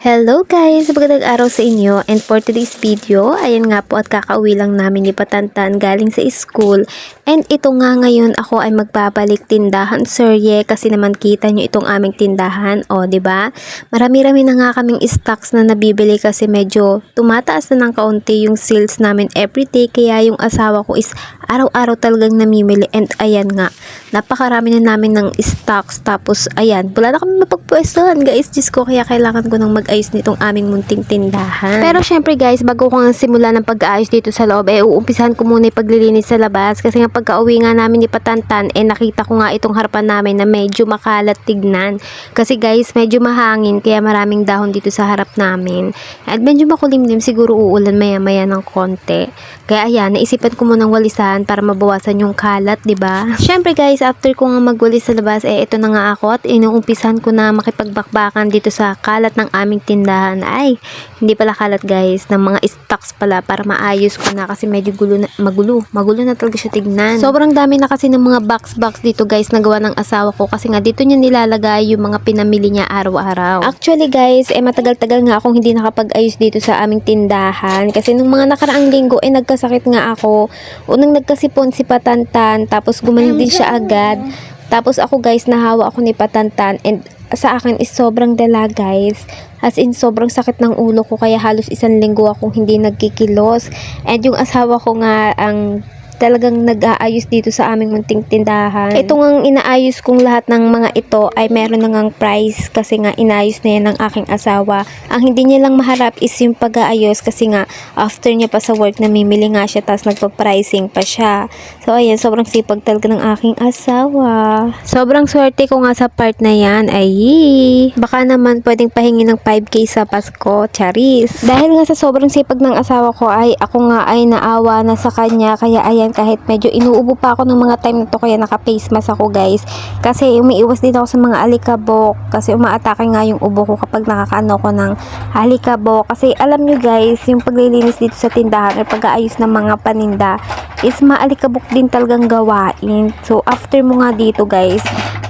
Hello guys! Magandang araw sa inyo. And for today's video, ayan nga po at kakauwi lang namin ni Patantan galing sa school. And ito nga ngayon ako ay magbabalik tindahan serye kasi naman kita nyo itong aming tindahan. O ba? Diba? Marami-rami na nga kaming stocks na nabibili kasi medyo tumataas na ng kaunti yung sales namin everyday kaya yung asawa ko is araw-araw talagang namimili. And ayan nga napakarami na namin ng stocks. Tapos ayan wala na kami mapagpwestuhan guys. Diyos ko kaya kailangan ko nang mag-ayos nitong aming munting tindahan. Pero syempre guys bago ko nga simula ng pag-aayos dito sa loob eh uumpisahan ko muna yung paglilinis sa labas. Kasi nga pagka-uwi nga namin ni Patantan eh nakita ko nga itong harapan namin na medyo makalat tignan. Kasi guys medyo mahangin kaya maraming dahon dito sa harap namin. At medyo makulimlim siguro uulan maya maya ng konti. Kaya ayan naisipan ko munang walisan para mabawasan yung kalat 'di ba? Syempre guys after ko nga magwalis sa labas eh ito na nga ako at inuumpisahan ko na makipagbakbakan dito sa kalat ng aming tindahan. Ay hindi pala kalat guys ng mga stocks pala para maayos ko na kasi medyo gulo na, magulo. Magulo na talaga siya tignan. Sobrang dami na kasi ng mga box box dito guys na gawa ng asawa ko kasi nga dito niya nilalagay yung mga pinamili niya araw-araw. Actually guys eh matagal-tagal nga akong hindi nakapag-ayos dito sa aming tindahan kasi nung mga nakaraang linggo eh nagkasakit nga ako. Unang nagkasipon si Patantan tapos gumaling din siya agad. Tapos ako guys nahawa ako ni Patantan and sa akin is sobrang dala guys. As in sobrang sakit ng ulo ko kaya halos isang linggo akong hindi nagkikilos. And yung asawa ko nga ang talagang nag-aayos dito sa aming munting tindahan. Ito ngang inaayos kong lahat ng mga ito ay meron na ngang price kasi nga inayos na yan ng aking asawa. Ang hindi niya lang maharap is yung pag-aayos kasi nga after niya pa sa work namimili nga siya tapos nagpa-pricing pa siya. So ayan, sobrang sipag talaga ng aking asawa. Sobrang swerte ko nga sa part na yan. Ay, baka naman pwedeng pahingi ng 5k sa Pasko, charis. Dahil nga sa sobrang sipag ng asawa ko ay ako nga ay naawa na sa kanya kaya ayan kahit medyo inuubo pa ako ng mga time na to kaya naka-face mask ako guys. Kasi umiiwas din ako sa mga alikabok kasi umaatake nga yung ubo ko kapag nakakaano ko ng alikabok. Kasi alam nyo guys, yung paglilinis dito sa tindahan or pag-aayos ng mga paninda is maalikabok din talagang gawain. So after mo nga dito guys,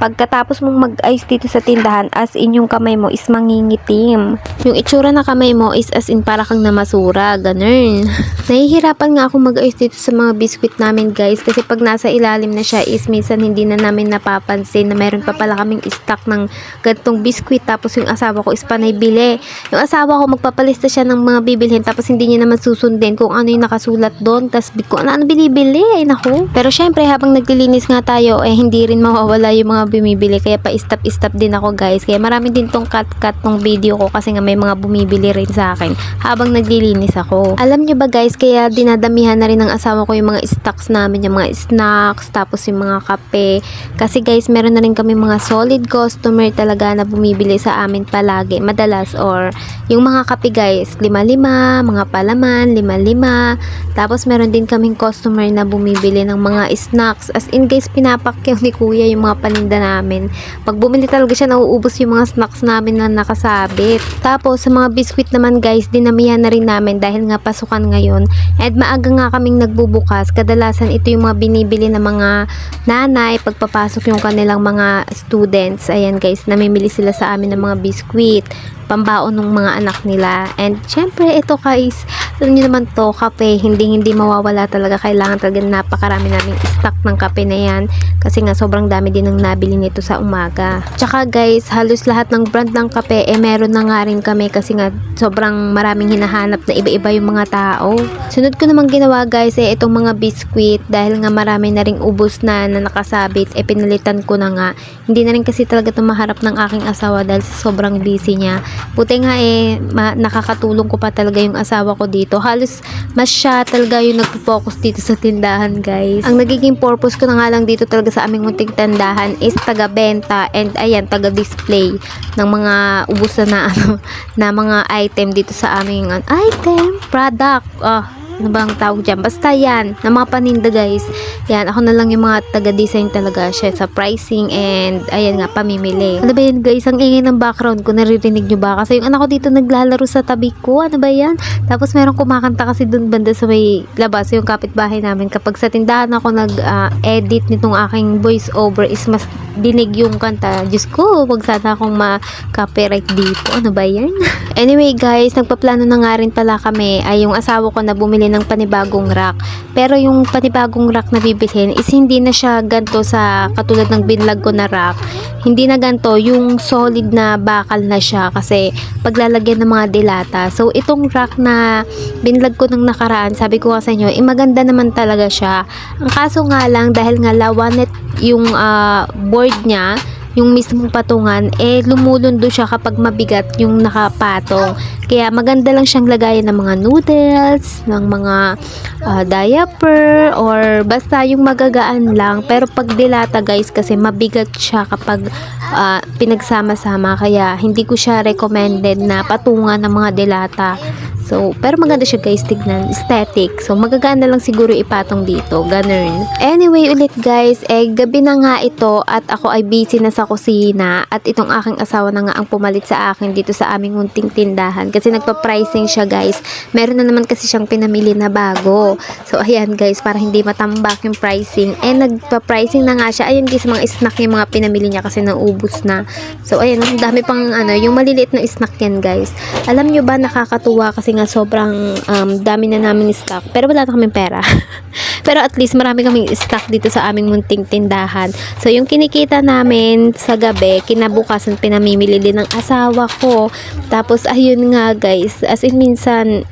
pagkatapos mong mag-ayos dito sa tindahan as in yung kamay mo is mangingitim. Yung itsura na kamay mo is as in para kang namasura, ganun. Nahihirapan nga ako mag-ayos dito sa mga biskwit namin guys kasi pag nasa ilalim na siya is minsan hindi na namin napapansin na meron pa pala kaming stock ng gantong biskwit tapos yung asawa ko is panay bili. Yung asawa ko magpapalista siya ng mga bibilhin tapos hindi niya naman susundin kung ano yung nakasulat doon tapos ko ano ano binibili ay naku. Pero syempre habang naglilinis nga tayo eh hindi rin mawawala yung mga bumibili kaya pa stop stop din ako guys. Kaya marami din tong cut cut tong video ko kasi nga may mga bumibili rin sa akin habang naglilinis ako. Alam nyo ba guys kaya dinadamihan na rin ng asawa ko yung mga stocks namin yung mga snacks tapos yung mga kape. Kasi guys meron na rin kami mga solid customer talaga na bumibili sa amin palagi madalas or yung mga kape guys lima-lima mga palaman lima-lima. Tapos meron din kaming customer na bumibili ng mga snacks. As in guys pinapakyaw ni kuya yung mga paninda namin. Pag bumili talaga siya nauubos yung mga snacks namin na nakasabit. Tapos sa mga biskwit naman guys dinamihan na rin namin dahil nga pasukan ngayon. At maaga nga kaming nagbubukas. Kadalasan ito yung mga binibili ng mga nanay pagpapasok yung kanilang mga students. Ayan guys namimili sila sa amin ng mga biskwit pambaon ng mga anak nila. And syempre ito guys alam nyo naman to kape hindi hindi mawawala talaga. Kailangan talaga napakarami naming stock ng kape na yan. Kasi nga sobrang dami din ng nabili nito sa umaga. Tsaka guys halos lahat ng brand ng kape eh meron na nga rin kami kasi nga sobrang maraming hinahanap na iba-iba yung mga tao. Sunod ko naman ginawa guys eh itong mga biskwit dahil nga marami na ring ubos na na nakasabit eh pinalitan ko na nga. Hindi na rin kasi talaga ito maharap ng aking asawa dahil sa sobrang busy niya. Buti nga eh, nakakatulong ko pa talaga yung asawa ko dito. Halos mas siya talaga yung nagpo-focus dito sa tindahan, guys. Ang nagiging purpose ko na nga lang dito talaga sa aming munting tindahan is taga-benta and ayan, taga-display ng mga ubusan na ano, na mga item dito sa aming item, product. Ah, ano bang tawag dyan? Basta yan, na mga paninda guys. Yan, ako na lang yung mga taga-design talaga siya sa pricing and ayan nga, pamimili. Ano ba yan guys? Ang ingay ng background ko, naririnig nyo ba? Kasi yung anak ko dito naglalaro sa tabi ko. Ano ba yan? Tapos meron kumakanta kasi dun banda sa may labas, yung kapitbahay namin. Kapag sa tindahan ako nag-edit nitong aking voice over is mas dinig yung kanta. Diyos ko, wag sana akong ma-copyright dito. Ano ba yan? anyway guys, nagpaplano na nga rin pala kami ay yung asawa ko na bumili ng panibagong rack. Pero yung panibagong rack na bibilhin is hindi na siya ganto sa katulad ng binlag ko na rack. Hindi na ganto, yung solid na bakal na siya kasi paglalagyan ng mga dilata. So itong rack na binlag ko nung nakaraan, sabi ko nga sa inyo, eh, maganda naman talaga siya. Ang kaso nga lang, dahil nga lawanet yung ah, board niya, yung mismong patungan, eh lumulundo siya kapag mabigat yung nakapatong. Kaya maganda lang siyang lagayan ng mga noodles, ng mga ah, diaper, or basta yung magagaan lang. Pero pag dilata guys, kasi mabigat siya kapag ah, pinagsama-sama. Kaya hindi ko siya recommended na patungan ng mga dilata. So, pero maganda siya guys, tignan. Aesthetic. So, magagana lang siguro ipatong dito. Ganun. Anyway, ulit guys, eh, gabi na nga ito at ako ay busy na sa kusina at itong aking asawa na nga ang pumalit sa akin dito sa aming munting tindahan kasi nagpa-pricing siya guys. Meron na naman kasi siyang pinamili na bago. So, ayan guys, para hindi matambak yung pricing. Eh, nagpa-pricing na nga siya. Ayun guys, mga snack yung mga pinamili niya kasi naubos na. So, ayan, dami pang ano, yung maliliit na snack yan guys. Alam nyo ba, nakakatuwa kasi nga sobrang um, dami na namin stock. Pero wala na kaming pera. Pero at least marami kaming stock dito sa aming munting tindahan. So, yung kinikita namin sa gabi, kinabukasan pinamimili din ng asawa ko. Tapos, ayun nga guys, as in minsan,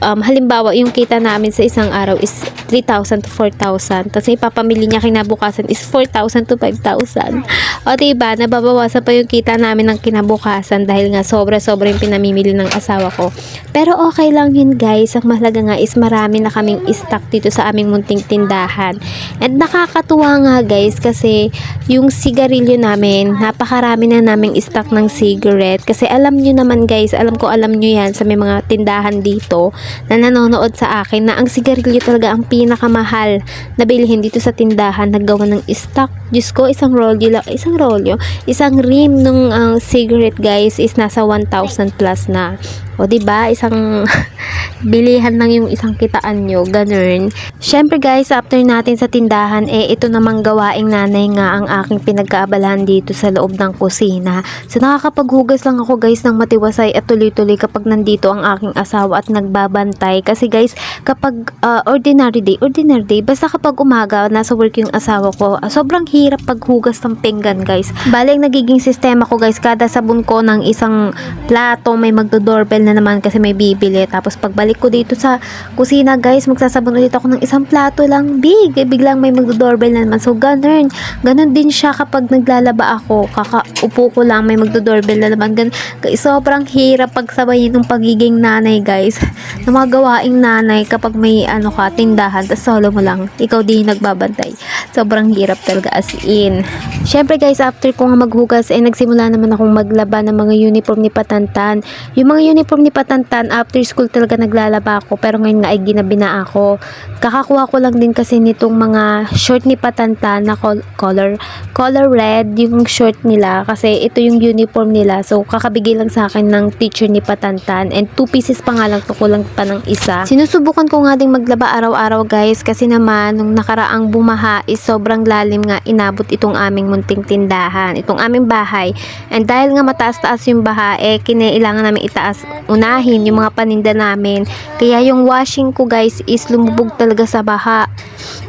um, halimbawa, yung kita namin sa isang araw is 3,000 to 4,000. Tapos ipapamili niya kinabukasan is 4,000 to 5,000. O diba, nababawasan pa yung kita namin ng kinabukasan dahil nga sobra-sobra yung pinamimili ng asawa ko. Pero okay lang yun guys. Ang mahalaga nga is marami na kaming stock dito sa aming munting tindahan. And nakakatuwa nga guys kasi yung sigarilyo namin, napakarami na naming stock ng cigarette. Kasi alam nyo naman guys, alam ko alam nyo yan sa may mga tindahan dito na nanonood sa akin na ang sigarilyo talaga ang pinakamahal na bilhin dito sa tindahan naggawa ng stock. Diyos ko, isang rolyo lang, isang rolyo, isang rim ng ang cigarette guys is nasa 1,000 plus na. O, ba Isang bilihan lang yung isang kitaan nyo. Ganun. Syempre guys, after natin sa tindahan, eh, ito namang gawaing nanay nga ang aking pinagkaabalahan dito sa loob ng kusina. So, nakakapaghugas lang ako guys ng matiwasay at tuloy-tuloy kapag nandito ang aking asawa at nagbabantay. Kasi guys, kapag ah, ordinary day, ordinary day, basta kapag umaga, nasa work yung asawa ko, sobrang hirap paghugas ng pinggan guys. Bale, ang nagiging sistema ko guys, kada sabon ko ng isang plato, may magdo-doorbell na naman kasi may bibili. Tapos pagbalik ko dito sa kusina guys, magsasabon ulit ako ng isang plato lang big. Eh, biglang may magdo-doorbell na naman. So, ganun. Ganun din siya kapag naglalaba ako. Kakaupo ko lang, may magdo-doorbell na naman. Ganun. Sobrang hirap pagsabayin ng pagiging nanay guys. ng mga gawaing nanay kapag may ano ka, tindahan, tapos solo mo lang. Ikaw din nagbabantay. Sobrang hirap talaga as in. Syempre guys, after ko nga maghugas, eh nagsimula naman akong maglaba ng mga uniform ni Patantan. Yung mga uniform ni Patantan, after school talaga naglalaba ako. Pero ngayon nga ay ginabi na ako. Kakakuha ko lang din kasi nitong mga short ni Patantan na col- color, color red, yung short nila. Kasi ito yung uniform nila. So, kakabigay lang sa akin ng teacher ni Patantan. And two pieces pa nga lang, to kulang pa ng isa. Sinusubukan ko nga ding maglaba araw-araw guys. Kasi naman, nung nakaraang bumaha is sobrang lalim nga inabot itong aming munting tindahan. Itong aming bahay. And dahil nga mataas-taas yung baha, eh, kinailangan namin itaas, unahin yung mga paninda namin. Kaya yung washing ko guys is lumubog talaga sa baha.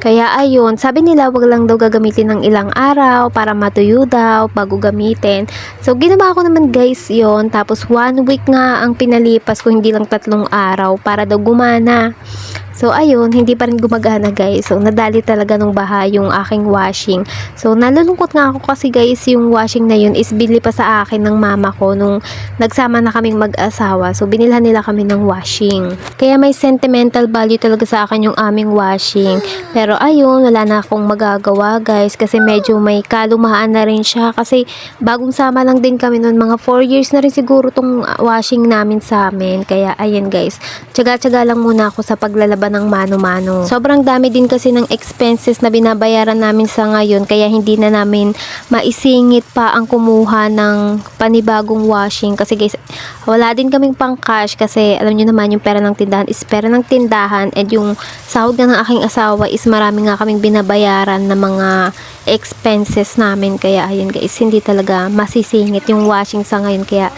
Kaya ayun, sabi nila wag lang daw gagamitin ng ilang araw para matuyo daw bago gamitin. So ginawa ko naman guys yon Tapos one week nga ang pinalipas ko, hindi lang tatlong araw para daw gumana. So, ayun, hindi pa rin gumagana guys. So, nadali talaga nung baha yung aking washing. So, nalulungkot nga ako kasi guys, yung washing na yun is bili pa sa akin ng mama ko nung nagsama na kaming mag-asawa. So, binilhan nila kami ng washing. Kaya may sentimental value talaga sa akin yung aming washing. Pero, ayun, wala na akong magagawa guys kasi medyo may kalumaan na rin siya kasi bagong sama lang din kami noon mga 4 years na rin siguro tong washing namin sa amin. Kaya, ayun guys, tsaga-tsaga lang muna ako sa paglalaban ng mano-mano. Sobrang dami din kasi ng expenses na binabayaran namin sa ngayon kaya hindi na namin maisingit pa ang kumuha ng panibagong washing. Kasi guys wala din kaming pang cash kasi alam nyo naman yung pera ng tindahan is pera ng tindahan and yung sahod nga ng aking asawa is marami nga kaming binabayaran na mga expenses namin. Kaya ayun guys hindi talaga masisingit yung washing sa ngayon. Kaya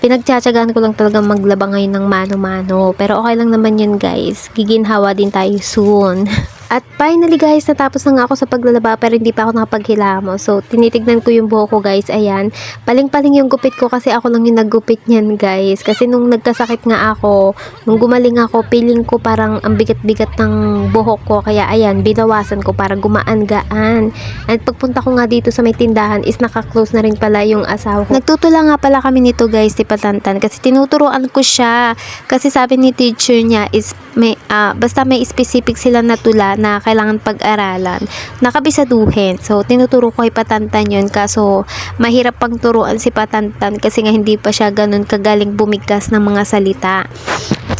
pinagtsatsagaan ko lang talaga maglaba ngayon ng mano-mano. Pero okay lang naman yun guys. Giginhawa din tayo soon At finally guys, natapos na nga ako sa paglalaba pero hindi pa ako nakapaghilamo. So, tinitignan ko yung buhok ko guys. Ayan, paling-paling yung gupit ko kasi ako lang yung naggupit niyan guys. Kasi nung nagkasakit nga ako, nung gumaling ako, feeling ko parang ang bigat-bigat ng buhok ko. Kaya ayan, binawasan ko para gumaan-gaan. At pagpunta ko nga dito sa may tindahan is naka-close na rin pala yung asawa ko. Nagtutula nga pala kami nito guys, si Patantan. Kasi tinuturuan ko siya. Kasi sabi ni teacher niya is may, ah, basta may specific sila na tula na kailangan pag-aralan, nakabisaduhin. So, tinuturo ko kay Patantan yun. Kaso, mahirap pang turuan si Patantan kasi nga hindi pa siya ganun kagaling bumigkas ng mga salita.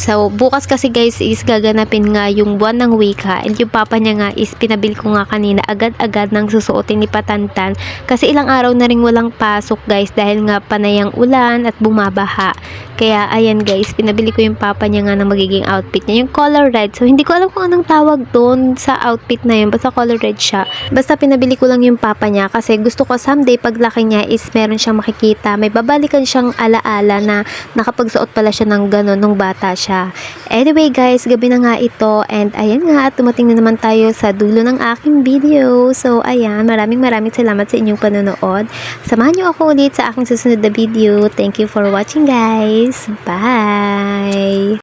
So, bukas kasi guys is gaganapin nga yung buwan ng wika and yung papa niya nga is pinabil ko nga kanina agad-agad ng susuotin ni Patantan kasi ilang araw na rin walang pasok guys dahil nga panayang ulan at bumabaha. Kaya ayan guys, pinabili ko yung papa niya nga ng magiging outfit niya, yung color red. So, hindi ko alam kung anong tawag doon sa outfit na yun, basta color red siya. Basta pinabili ko lang yung papa niya kasi gusto ko someday paglaki niya is meron siyang makikita, may babalikan siyang alaala na nakapagsuot pala siya ng gano'n nung bata siya. Anyway guys, gabi na nga ito and ayan nga at tumating na naman tayo sa dulo ng aking video. So ayan, maraming maraming salamat sa inyong panonood. Samahan niyo ako ulit sa aking susunod na video. Thank you for watching guys. Bye!